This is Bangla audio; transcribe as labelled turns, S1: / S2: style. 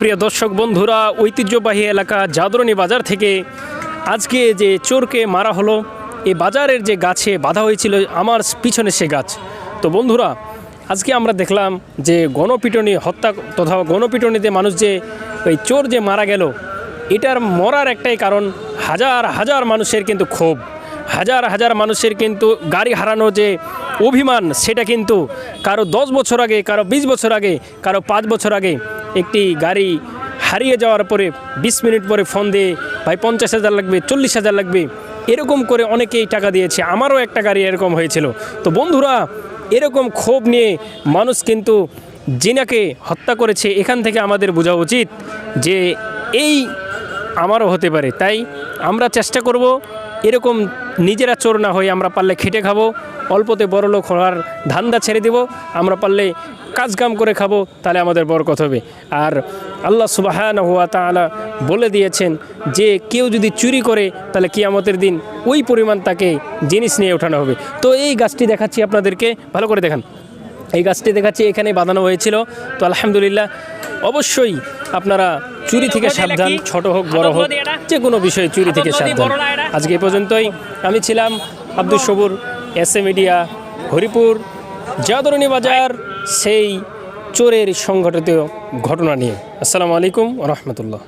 S1: প্রিয় দর্শক বন্ধুরা, ঐতিহ্যবাহী এলাকা জাদরণী বাজার থেকে আজকে যে চোরকে মারা হলো এই বাজারের যে গাছে বাধা হয়েছিল আমার পিছনে সে গাছ। তো বন্ধুরা, আজকে আমরা দেখলাম যে গণপিটনি হত্যা তথা গণপিটনিতে মানুষ যে ওই চোর যে মারা গেল, এটার মরার একটাই কারণ, হাজার হাজার মানুষের কিন্তু ক্ষোভ। হাজার হাজার মানুষের কিন্তু গাড়ি হারানো যে অভিমান, সেটা কিন্তু কারও দশ বছর আগে, কারও বিশ বছর আগে, কারও পাঁচ বছর আগে একটি গাড়ি হারিয়ে যাওয়ার পরে বিশ মিনিট পরে ফোন দিয়ে, ভাই, পঞ্চাশ হাজার লাগবে, চল্লিশ হাজার লাগবে। এরকম করে অনেকেই টাকা দিয়েছে। আমারও একটা গাড়ি এরকম হয়েছিল। তো বন্ধুরা, এরকম ক্ষোভ নিয়ে মানুষ কিন্তু জিনাকে হত্যা করেছে। এখান থেকে আমাদের বোঝা উচিত যে এই আমারও হতে পারে। তাই আমরা চেষ্টা করব এরকম নিজেরা চোর না হয়ে আমরা পারলে খেটে খাব, অল্পতে বড় লোক হওয়ার ধান্দা ছেড়ে দেব, আমরা পারলে কাজ কাম করে খাব, তাহলে আমাদের বরকত হবে। আর আল্লাহ সুবাহান হুয়া তাআলা বলে দিয়েছেন যে কেউ যদি চুরি করে, তাহলে কিয়ামতের দিন ওই পরিমাণ তাকে জিনিস নিয়ে ওঠানো হবে। তো এই গাছটি দেখাচ্ছি আপনাদেরকে, ভালো করে দেখান। এই গাছটি দেখাচ্ছি, এখানে বাঁধানো হয়েছিল। তো আলহামদুলিল্লাহ, অবশ্যই আপনারা চুরি থেকে সাবধান ছোট হোক বড় হোক যে কোনো বিষয়ে চুরি থেকে সাবধান। আজকে এ পর্যন্তই। আমি ছিলাম Abdul Sabur S A media Haripur জাদরণী বাজার সেই চোরের সংঘটিত ঘটনা নিয়ে। আসসালামু আলাইকুম রহমতুল্লাহ।